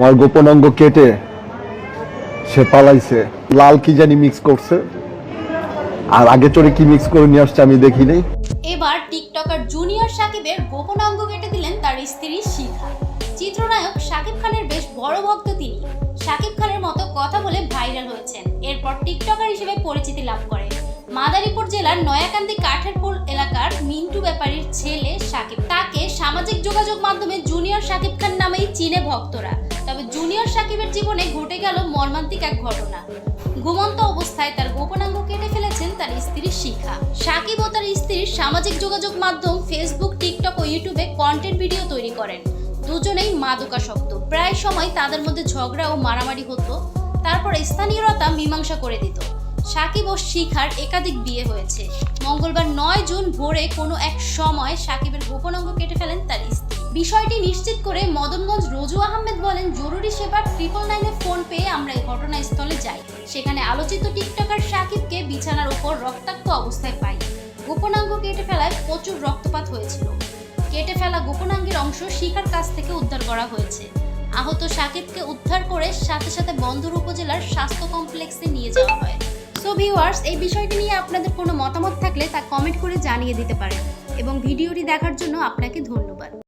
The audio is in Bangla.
আমার গোপন অঙ্গ কেটে সে পালাইছে। লাল কি জানি মিক্স করছে। আর আগে চড়ে কি মিক্স করে নিয়ে আসছে আমি দেখিনি। এবার টিকটকার জুনিয়র সাকিবের গোপন অঙ্গ কেটে দিলেন তার স্ত্রী শিখা। চিত্রনায়ক শাকিব খানের বেশ বড় ভক্ত তিনি। শাকিব খানের মতো কথা বলে ভাইরাল হয়েছেন। এরপর টিকটকার হিসেবে পরিচিতি লাভ করেন মাদারীপুর জেলার নয়াকান্দি কাঠেরপুল এলাকার মিন্টু ব্যাপারীর ছেলে সাকিব। তাকে সামাজিক যোগাযোগ মাধ্যমে জুনিয়র সাকিব খান নামেই চিনে ভক্তরা। জুনিয়র সাকিবের জীবনে ঘটে গেল মর্মান্তিক এক ঘটনা। ঘুমন্ত অবস্থায় তার গোপনাঙ্গ কেটে ফেলেছেন তার স্ত্রী শিখা সাকিব ও তার স্ত্রীর সামাজিক যোগাযোগ মাধ্যম ফেসবুক টিকটক ও ইউটিউবে কন্টেন্ট ভিডিও তৈরি করেন। দুজনেই মাদকাসক্ত। প্রায় সময় তাদের মধ্যে ঝগড়া ও মারামারি হতো। তারপর স্থানীয়রা মীমাংসা করে দিত। সাকিব ও শিখার একাধিক বিয়ে হয়েছে। মঙ্গলবার নয় জুন ভোরে কোনো এক সময় সাকিবের গোপনাঙ্গ কেটে ফেলেন তার স্ত্রী। বিষয়টি নিশ্চিত করে মদনগঞ্জ রোজু আহমেদ বলেন ট্রিপল নাইনে ফোন পেয়ে আমরা এই ঘটনাস্থলে যাই। সেখানে আলোচিত টিকটকার সাকিবকে বিছানার উপর রক্তাক্ত অবস্থায় পাই। গোপনাঙ্গ কেটে ফেলায় প্রচুর রক্তপাত হয়েছিল। কেটে ফেলা গোপনাঙ্গের অংশ শিখার কাছ থেকে উদ্ধার করা হয়েছে। আহত সাকিবকে উদ্ধার করে সাথে সাথে বন্দর উপজেলার স্বাস্থ্য কমপ্লেক্সে নিয়ে যাওয়া হয়। সো ভিউয়ার্স এই বিষয়টি নিয়ে আপনাদের কোনো মতামত থাকলে তা কমেন্ট করে জানিয়ে দিতে পারেন। এবং ভিডিওটি দেখার জন্য আপনাকে ধন্যবাদ।